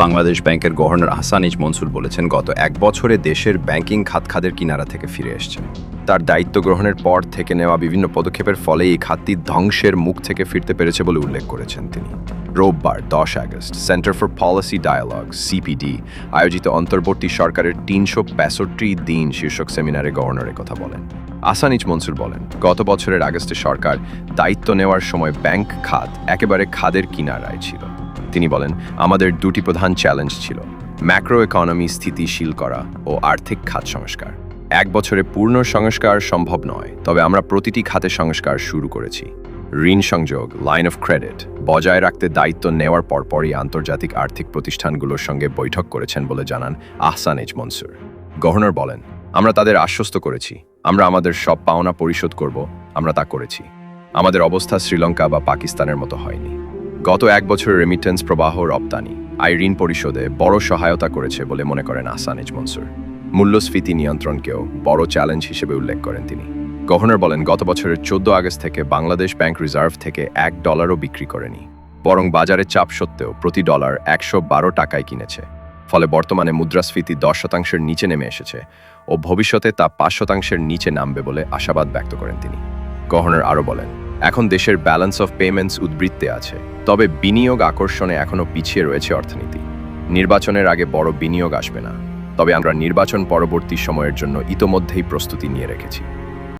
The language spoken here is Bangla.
বাংলাদেশ ব্যাংকের গভর্নর আহসানিজ মনসুর বলেছেন, গত এক বছরে দেশের ব্যাংকিং খাত খাদের কিনারা থেকে ফিরে এসছে। তার দায়িত্ব গ্রহণের পর থেকে নেওয়া বিভিন্ন পদক্ষেপের ফলে এই খাতটি ধ্বংসের মুখ থেকে ফিরতে পেরেছে বলে উল্লেখ করেছেন তিনি। রোববার দশ August, centre for policy dialogue, CPD, আয়োজিত অন্তর্বর্তী সরকারের তিনশো প্যাষট্টি দিন শীর্ষক সেমিনারে গভর্নরের কথা বলেন। আসানিজ মনসুর বলেন, গত বছরের আগস্টে সরকার দায়িত্ব নেওয়ার সময় ব্যাংক খাত একেবারে খাদের কিনারায় ছিল। তিনি বলেন, আমাদের দুটি প্রধান চ্যালেঞ্জ ছিল ম্যাক্রো ইকোনমি স্থিতিশীল করা ও আর্থিক খাত সংস্কার। এক বছরে পূর্ণ সংস্কার সম্ভব নয়, তবে আমরা প্রতিটি খাতে সংস্কার শুরু করেছি। ঋণ সংযোগ লাইন অফ ক্রেডিট বজায় রাখতে দায়িত্ব নেওয়ার পরপরই আন্তর্জাতিক আর্থিক প্রতিষ্ঠানগুলোর সঙ্গে বৈঠক করেছেন বলে জানান আহসান এজ মনসুর। গভর্নর বলেন, আমরা তাদের আশ্বস্ত করেছি। আমরা আমাদের সব পাওনা পরিশোধ করব। আমরা তা করেছি। আমাদের অবস্থা শ্রীলঙ্কা বা পাকিস্তানের মতো হয়নি। গত এক বছরের রেমিটেন্স প্রবাহ রপ্তানি। আয় ঋণ পরিশোধে বড় সহায়তা করেছে বলে মনে করেন আসানিজ মনসুর। মূল্যস্ফীতি নিয়ন্ত্রণকেও বড় চ্যালেঞ্জ হিসেবে উল্লেখ করেন তিনি। গভর্নর বলেন, গত বছরের চোদ্দ আগস্ট থেকে বাংলাদেশ ব্যাংক রিজার্ভ থেকে এক ডলারও বিক্রি করেনি, বরং বাজারের চাপ সত্ত্বেও প্রতি ডলার একশো বারো টাকায় কিনেছে। ফলে বর্তমানে মুদ্রাস্ফীতি দশ শতাংশের নিচে নেমে এসেছে ও ভবিষ্যতে তা পাঁচ শতাংশের নিচে নামবে বলে আশাবাদ ব্যক্ত করেন তিনি। গভর্নর আরও বলেন এখন দেশের ব্যালেন্স অফ পেমেন্টস উদ্বৃত্তে আছে, তবে বিনিয়োগ আকর্ষণে এখনও পিছিয়ে রয়েছে অর্থনীতি। নির্বাচনের আগে বড় বিনিয়োগ আসবে না, তবে আমরা নির্বাচন পরবর্তী সময়ের জন্য ইতোমধ্যেই প্রস্তুতি নিয়ে রেখেছি।